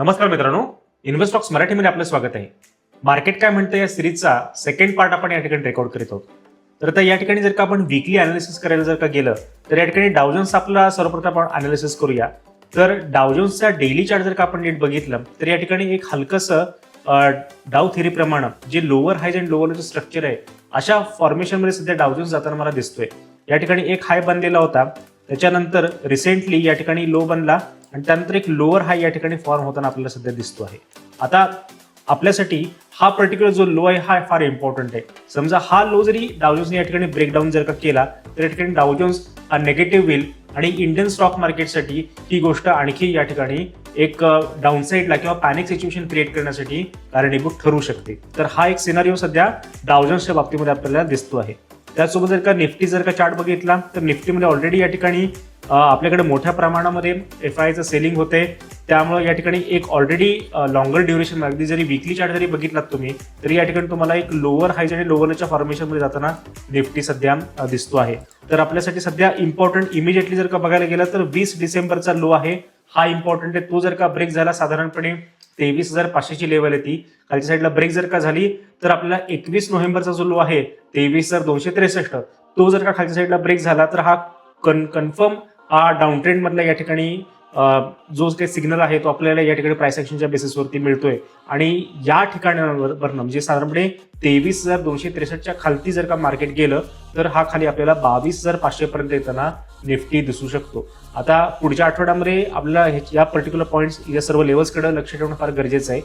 नमस्कार मित्रांनो इन्व्हेस्टॉक्स मराठीमध्ये आपलं स्वागत आहे. मार्केट काय म्हणतं या सिरीजचा सेकंड पार्ट आपण या ठिकाणी रेकॉर्ड करीत आहोत. तर आता या ठिकाणी जर का आपण वीकली अनालिसिस करायला जर का गेलं तर या ठिकाणी डावजन्स आपला सर्वप्रथम आपण अनालिसिस करूया. तर डावजन्सचा डेली चार्ट जर का आपण नीट बघितलं तर या ठिकाणी एक हलकंसं डाव थेरीप्रमाणे जे लोअर हायज अँड लोअरचं स्ट्रक्चर आहे अशा फॉर्मेशनमध्ये सध्या डावजन्स जाताना मला दिसतोय. या ठिकाणी एक हाय बनलेला होता. त्याच्यानंतर रिसेंटली या ठिकाणी लो बनला. आणि त्यानंतर एक लोअर हाय या ठिकाणी फॉर्म होताना आपल्याला सध्या दिसतो आहे. आता आपल्यासाठी हा पर्टिक्युलर जो लो आहे हा फार इम्पॉर्टंट आहे. समजा हा लो जरी डावजोन्सने या ठिकाणी ब्रेकडाऊन जर का केला तर या ठिकाणी डावजोन्स हा नेगेटिव्ह होईल आणि इंडियन स्टॉक मार्केटसाठी ही गोष्ट आणखी या ठिकाणी एक डाऊनसाईडला किंवा पॅनिक सिच्युएशन क्रिएट करण्यासाठी कारणीभूत ठरू शकते. तर हा एक सिनारिओ सध्या डावजोन्सच्या बाबतीमध्ये आपल्याला दिसतो आहे. त्यासोबत जर का निफ्टी जर का चार्ट बघितला तर निफ्टीमध्ये ऑलरेडी या ठिकाणी आपल्याकडे मोठ्या प्रमाणामध्ये एफ आयचं सेलिंग होते. त्यामुळे या ठिकाणी एक ऑलरेडी लॉंगर ड्युरेशन अगदी जरी विकली चार्ट जरी बघितलात तुम्ही तरी या ठिकाणी तुम्हाला एक लोअर हायज आणि लोअरच्या फॉर्मेशनमध्ये जाताना निफ्टी सध्या दिसतो आहे. तर आपल्यासाठी सध्या इम्पॉर्टंट इमिजिएटली जर का बघायला गेलं तर वीस डिसेंबरचा लो आहे. हा इम्पॉर्टंट आहे. तो जर का ब्रेक झाला साधारणपणे तेवीस हजार पाचशेची लेवल आहे ती. खालच्या साईडला ब्रेक जर का झाली तर आपल्याला एकवीस नोव्हेंबरचा जो लो आहे तेवीस हजार दोनशे त्रेसष्ट तो जर का खालच्या साईडला ब्रेक झाला तर हा कन कन्फर्म हा डाऊन ट्रेंड मधला या ठिकाणी जो काही सिग्नल आहे तो आपल्याला या ठिकाणी प्राइस ऍक्शनच्या बेसिसवरती मिळतोय. आणि या ठिकाणावरनं म्हणजे साधारणपणे तेवीस हजार दोनशे त्रेसष्टच्या खालती जर का मार्केट गेलं तर हा खाली आपल्याला बावीस हजार पाचशे पर्यंत येताना निफ्टी दिसू शकतो. आता पुढच्या आठवड्यामध्ये आपल्याला या पर्टिक्युलर पॉईंट्स या सर्व लेवल्सकडे लक्ष ठेवणं फार गरजेचं आहे.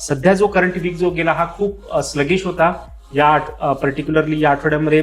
सध्या जो करंट वीक जो गेला हा खूप स्लगिश होता. या पर्टिक्युलरली या आठवड्यामध्ये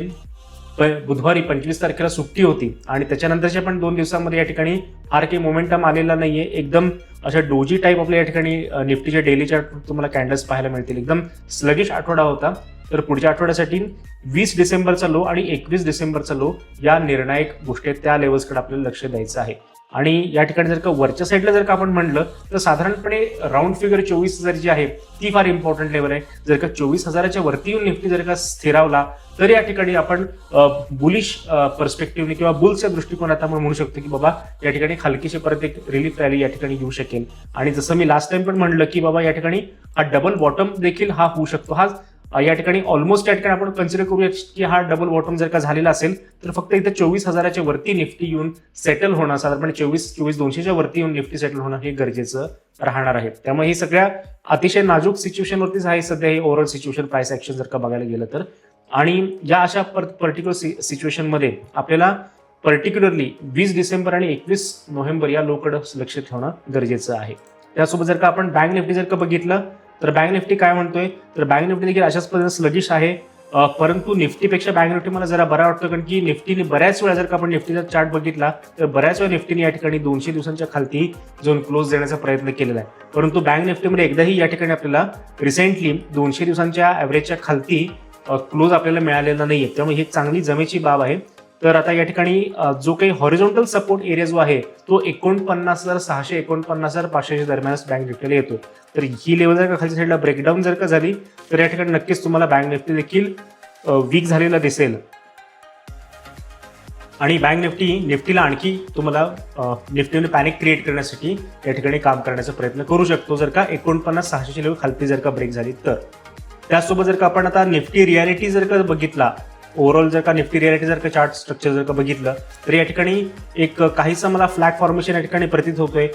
बुधवारी पंचवीस तारखेला सुट्टी होती आणि त्याच्यानंतरच्या पण दोन दिवसांमध्ये या ठिकाणी फार काही मोमेंटम आलेला नाहीये. एकदम अशा डोजी टाईप आपल्या या ठिकाणी निफ्टीच्या डेली चार्ट तुम्हाला कॅन्डल्स पाहायला मिळतील. एकदम स्लगिश आठवडा होता. तर पुढच्या आठवड्यासाठी वीस डिसेंबरचा लो आणि एकवीस डिसेंबरचा लो या निर्णायक गोष्टी आहेत, त्या लेवल्सकडे आपल्याला लक्ष द्यायचं आहे. आणि या ठिकाणी जर का वरच्या साईडला जर का आपण म्हणलं तर साधारणपणे राऊंड फिगर चोवीस हजार जी आहे ती फार इम्पॉर्टंट लेवल आहे. जर का चोवीस हजाराच्या वरती येऊन निफ्टी जर का स्थिरावला तर या ठिकाणी आपण बुलिश पर्स्पेक्टिव्हने किंवा बुलच्या दृष्टिकोनात आपण म्हणू शकतो की बाबा या ठिकाणी खालकीशी परत एक रिलीफ रॅली या ठिकाणी येऊ शकेल. आणि जसं मी लास्ट टाइम पण म्हणलं की बाबा या ठिकाणी हा डबल बॉटम देखील हा होऊ शकतो. हा या ठिकाणी ऑलमोस्ट या ठिकाणी आपण कन्सिडर करूया की हा डबल बॉटम जर का झालेला असेल तर फक्त इथे चोवीस हजाराच्या वरती निफ्टी येऊन सेटल होणं साधारणपणे चोवीस चोवीस दोनशेच्या वरती येऊन निफ्टी सेटल होणं हे गरजेचं राहणार आहे. त्यामुळे ही सगळ्या अतिशय नाजूक सिच्युएशनवरतीच आहे सध्या हे ओव्हरऑल सिच्युएशन प्राइस ऍक्शन जर का बघायला गेलं तर. आणि या अशा पर्टिक्युलर सिच्युएशनमध्ये आपल्याला पर्टिक्युलरली वीस डिसेंबर आणि एकवीस नोव्हेंबर या लोकडं लक्ष ठेवणं गरजेचं आहे. त्यासोबत जर का आपण बँक निफ्टी जर का बघितलं तर बँक निफ्टी काय म्हणतोय? तर बँक निफ्टी देखील अशाच पद्धतीने स्लगिश आहे. परंतु निफ्टीपेक्षा बँक निफ्टी मला जरा बरा वाटतं कारण की निफ्टीने बऱ्याच वेळा जर का आपण निफ्टीचा चार्ट बघितला तर बऱ्याच वेळा निफ्टीने या ठिकाणी दोनशे दिवसांच्या खालती झोन क्लोज देण्याचा प्रयत्न केलेला आहे. परंतु बँक निफ्टीमध्ये एकदाही या ठिकाणी आपल्याला रिसेंटली दोनशे दिवसांच्या ॲव्हरेजच्या खालती क्लोज आपल्याला मिळालेला नाही आहे त्यामुळे ही एक चांगली जमेची बाब आहे. तर आता या ठिकाणी जो काही हॉरिझॉन्टल सपोर्ट एरिया जो आहे तो एकोणपन्नास हजार सहाशे एकोणपन्नास हजार पाचशेच्या दरम्यानच बँक निफ्टीला येतो. तर ही लेवल जर का खालच्या साईडला ब्रेकडाऊन जर का झाली तर या ठिकाणी नक्कीच तुम्हाला बँक निफ्टी देखील वीक झालेला दिसेल. आणि बँक निफ्टी निफ्टीला आणखी तुम्हाला निफ्टीने पॅनिक क्रिएट करण्यासाठी या ठिकाणी काम करण्याचा प्रयत्न करू शकतो. जर का एकोणपन्नास सहाशेची लेवल खालती जर का ब्रेक झाली तर. त्यासोबत जर का आपण आता निफ्टी रियालिटी जर का बघितला ओव्हरऑल जर का निफ्टी रियालिटी जर का चार्ट स्ट्रक्चर जर का बघितलं तर या ठिकाणी एक काहीसा मला फ्लॅग फॉर्मेशन या ठिकाणी प्रतीत होतोय.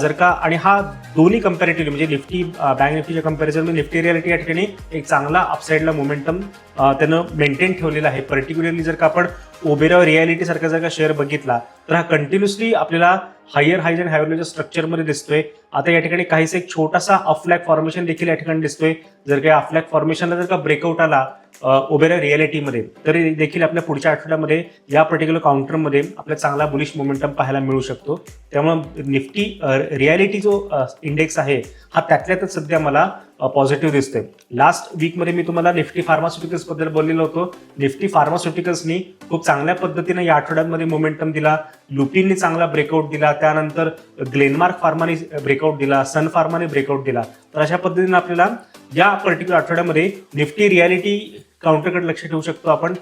जर का आणि हा दोन्ही कम्पॅरेटिव्हली म्हणजे निफ्टी बँक निफ्टीच्या कम्पॅरिझनमध्ये निफ्टी रियालिटी या ठिकाणी एक चांगला अपसाईडला मोमेंटम त्यानं मेंटेन ठेवलेला आहे. पर्टिक्युलरली जर का आपण ओबेरा रियालिटी सारखा जर का शेअर बघितला तर हा कंटिन्युअसली आपल्याला हायर हायज अँड हायरच्या स्ट्रक्चरमध्ये दिसतोय. आता या ठिकाणी काहीसा एक छोटासा अफ्लॅग फॉर्मेशन देखील या ठिकाणी दिसतोय. जर काही अफलॅक फॉर्मेशनला जर का ब्रेकआउट आला ओबेरा रियालिटीमध्ये तरी देखील आपल्या पुढच्या आठवड्यामध्ये या पर्टिक्युलर काउंटरमध्ये आपला चांगला बुलिश मोमेंटम पाहायला मिळू शकतो. त्यामुळे निफ्टी रियालिटी जो इंडेक्स आहे हा त्यातल्यातच सध्या मला पॉझिटिव्ह दिसतोय. लास्ट वीकमध्ये मी तुम्हाला निफ्टी फार्मास्युटिकल्सबद्दल बोललेलो होतो. निफ्टी फार्मास्युटिकल्सनी खूप चांगल्या पद्धतीने या आठवड्यामध्ये मोमेंटम दिला. लुपिनने चांगला ब्रेकआउट दिला. त्यानंतर ग्लेनमार्क फार्माने ब्रेकआउट दिला सन फार्माने ब्रेकआउट दिला. तर अशा पद्धतीने आपल्याला या पर्टिक्युलर आठवड्यामध्ये निफ्टी रियालिटी काउंटरकडे लक्ष ठेवू शकतो आपण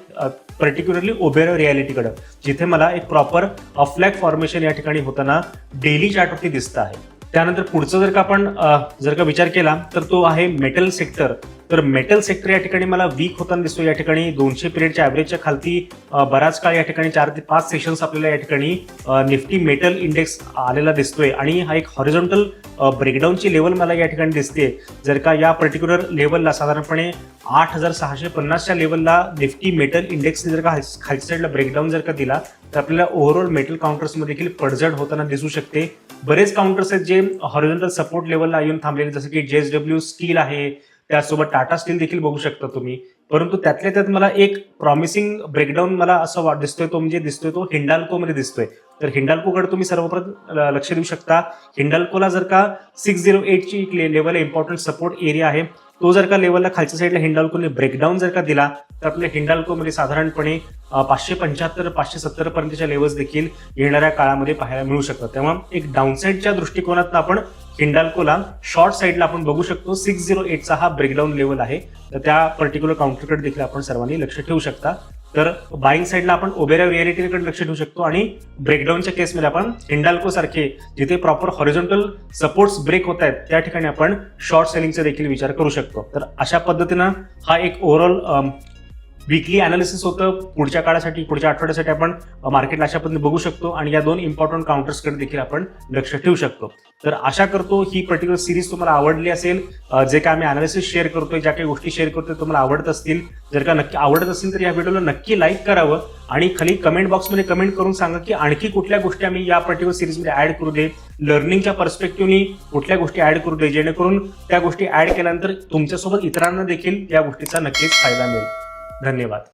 पर्टिक्युलरली ओबेरो रियालिटीकडे जिथे मला एक प्रॉपर अफ्लॅग फॉर्मेशन या ठिकाणी होताना डेली चार्टवरती दिसतं आहे. त्यानंतर पुढचं जर का आपण जर का विचार केला तर तो आहे मेटल सेक्टर तर मेटल सेक्टर या ठिकाणी मला वीक होताना दिसतो. या ठिकाणी दोनशे पिरियडच्या ॲव्हरेजच्या खालती बराच काळ या ठिकाणी चार ते पाच सेशन्स आपल्याला या ठिकाणी निफ्टी मेटल इंडेक्स आलेला दिसतोय. आणि हा एक हॉरिझॉन्टल ब्रेकडाऊनची लेवल मला या ठिकाणी दिसते जर का या पर्टिक्युलर लेवलला साधारणपणे आठ हजार सहाशे पन्नासच्या लेवलला निफ्टी मेटल इंडेक्सने जर का खालच्या साईडला ब्रेकडाऊन जर का दिला तर आपल्याला ओव्हरऑल मेटल काउंटर्समध्ये देखील पडझड होताना दिसू शकते. बरेच काउंटर्स आहेत जे हॉरिझॉन्टल सपोर्ट लेवलला येऊन थांबलेले जसं की जेएसडब्ल्यू स्टील आहे त्यासोबत टाटा स्टील देखील बघू शकता तुम्ही. परंतु त्यातल्या त्यात मला एक प्रॉमिसिंग ब्रेकडाऊन मला असं वाट दिसतोय तो म्हणजे दिसतोय तो हिंडाल्कोमध्ये दिसतोय. तर हिंडाल्कोकडे तुम्ही सर्वप्रथम ल- लक्ष देऊ शकता. हिंडाल्कोला जर का सिक्स झिरो एटची लेवल इम्पॉर्टंट सपोर्ट एरिया आहे तो जर का लेवलला खालच्या साईडला हिंडाल्कोने ब्रेकडाऊन जर का दिला तर आपल्या हिंडाल्कोमध्ये साधारणपणे पाचशे पंच्याहत्तर पाचशे सत्तर पर्यंतच्या लेवल्स देखील येणाऱ्या काळामध्ये पाहायला मिळू शकतात. तेव्हा एक डाऊनसाईडच्या दृष्टिकोनातून आपण हिंडाल्कोला शॉर्ट साईडला आपण बघू शकतो. सिक्स झिरो एटचा हा ब्रेकडाऊन लेवल आहे. तर त्या पर्टिक्युलर काउंटरकडे देखील आपण सर्वांनी लक्ष ठेवू शकता. तर बाईंग साईडला आपण ओबेरा रियालिटीकडे लक्ष ठेवू शकतो आणि ब्रेकडाऊनच्या केसमध्ये आपण हिंडाल्को सारखे जिथे प्रॉपर हॉरिझॉन्टल सपोर्ट्स ब्रेक होत आहेत त्या ठिकाणी आपण शॉर्ट सेलिंगचा देखील विचार करू शकतो. तर अशा पद्धतीनं हा एक ओव्हरऑल विकली अनालिसिस होतं. पुढच्या काळासाठी पुढच्या आठवड्यासाठी आपण मार्केटला अशा पद्धतीने बघू शकतो. आणि या दोन इम्पॉर्टंट काउंटर्सकडे देखील आपण लक्ष ठेवू शकतो. तर आशा करतो ही पर्टिक्युलर सिरीज तुम्हाला आवडली असेल. जे काय आम्ही अनालिसिस शेअर करतोय ज्या काही गोष्टी शेअर करतोय तुम्हाला आवडत असतील. जर का नक्की आवडत असतील तर या व्हिडिओला नक्की लाईक करावं. आणि खाली कमेंट बॉक्समध्ये कमेंट करून सांगा की आणखी कुठल्या गोष्टी आम्ही या पर्टिक्युलर सिरीजमध्ये ऍड करू दे. लर्निंगच्या पर्स्पेक्टिव्हनी कुठल्या गोष्टी ऍड करू दे जेणेकरून त्या गोष्टी ऍड केल्यानंतर तुमच्यासोबत इतरांना देखील या गोष्टीचा नक्कीच फायदा मिळेल. धन्यवाद.